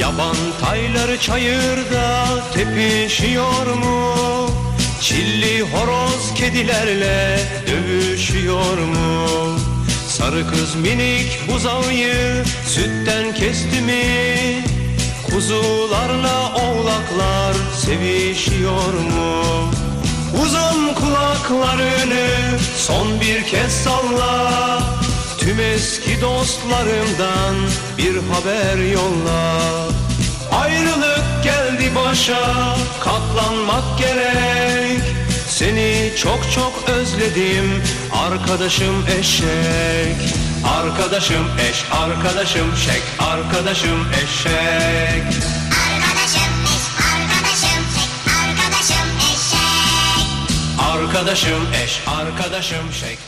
Yaban tayları çayırda tepişiyor mu? Çilli horoz kedilerle dövüşüyor mu? Sarı kız minik buzağıyı sütten kesti mi? Kuzularla oğlaklar sevişiyor mu? Uzun kulaklarını son bir kez salla Tüm eski dostlarımdan bir haber yolla başa katlanmak gerek. Seni çok çok özledim arkadaşım eşek. Arkadaşım eş, arkadaşım şek, arkadaşım eşek. Arkadaşım eş, arkadaşım tek, arkadaşım eşek. Arkadaşım eş, arkadaşım şek,